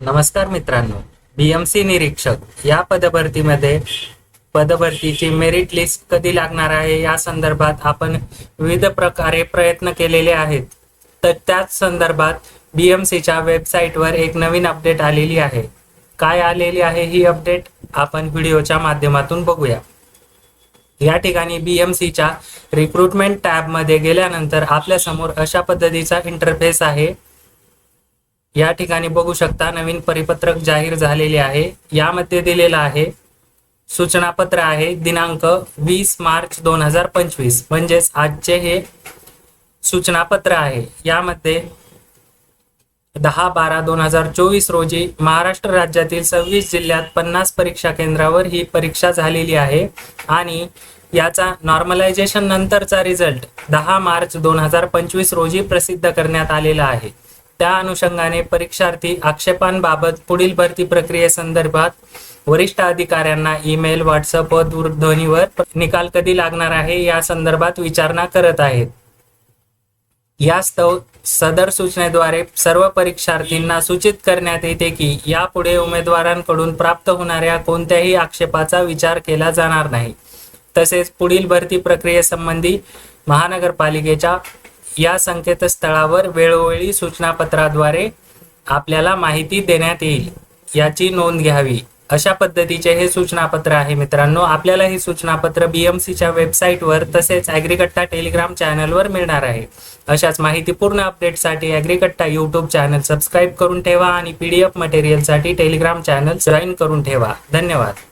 नमस्कार मित्रांनो बीएमसी निरीक्षक या पदभरतीमध्ये पदभरतीची मेरिट लिस्ट कधी लागणार आहे? या संदर्भात आपण विविध प्रकारे प्रयत्न केलेले आहेत. तर त्याच संदर्भात बीएमसीच्या वेबसाईटवर एक नवीन अपडेट आलेली आहे. काय आलेली आहे ही अपडेट आपण व्हिडिओच्या माध्यमातून बघूया. या ठिकाणी बीएमसीच्या रिक्रुटमेंट टॅबमध्ये गेल्यानंतर आपल्यासमोर अशा पद्धतीचा इंटरफेस आहे. या ठिकाणी बघू शकता नवीन परिपत्रक जाहीर झालेले आहे. यामध्ये दिलेलं आहे सूचनापत्र आहे दिनांक वीस मार्च दोन हजार पंचवीस. म्हणजेच आजचे हे सूचनापत्र आहे. यामध्ये दहा बारा दोन हजार चोवीस रोजी महाराष्ट्र राज्यातील सव्वीस जिल्ह्यात पन्नास परीक्षा केंद्रावर ही परीक्षा झालेली आहे आणि याचा नॉर्मलायझेशन नंतरचा रिझल्ट दहा मार्च दोन हजार पंचवीस रोजी प्रसिद्ध करण्यात आलेला आहे. त्या अनुषंगाने परीक्षार्थी आक्षेपांबाबत पुढील भरती प्रक्रियेसंदर्भात वरिष्ठ अधिकाऱ्यांना ईमेल व्हॉट्सअप व दूरध्वनीवर निकाल कधी लागणार आहे या संदर्भात विचारणा करत आहेत. यास्तव सदर सूचनेद्वारे सर्व परीक्षार्थींना सूचित करण्यात येते की यापुढे उमेदवारांकडून प्राप्त होणाऱ्या कोणत्याही आक्षेपाचा विचार केला जाणार नाही. तसेच पुढील भरती प्रक्रियेसंबंधी महानगरपालिकेच्या या संकेतस्थळावर वेळोवेळी सूचनापत्राद्वारे आपल्याला माहिती देण्यात येईल याची नोंद घ्यावी. अशा पद्धतीचे हे सूचनापत्र आहे मित्रांनो. आपल्याला हे सूचनापत्र बीएमसीच्या वेबसाईटवर तसेच ॲग्रिकट्टा टेलिग्राम चॅनलवर मिळणार आहे. अशाच माहितीपूर्ण अपडेटसाठी ॲग्रिकट्टा यूट्यूब चॅनल सबस्क्राईब करून ठेवा आणि पी डी एफ मटेरियलसाठी टेलिग्राम चॅनल जॉईन करून ठेवा. धन्यवाद.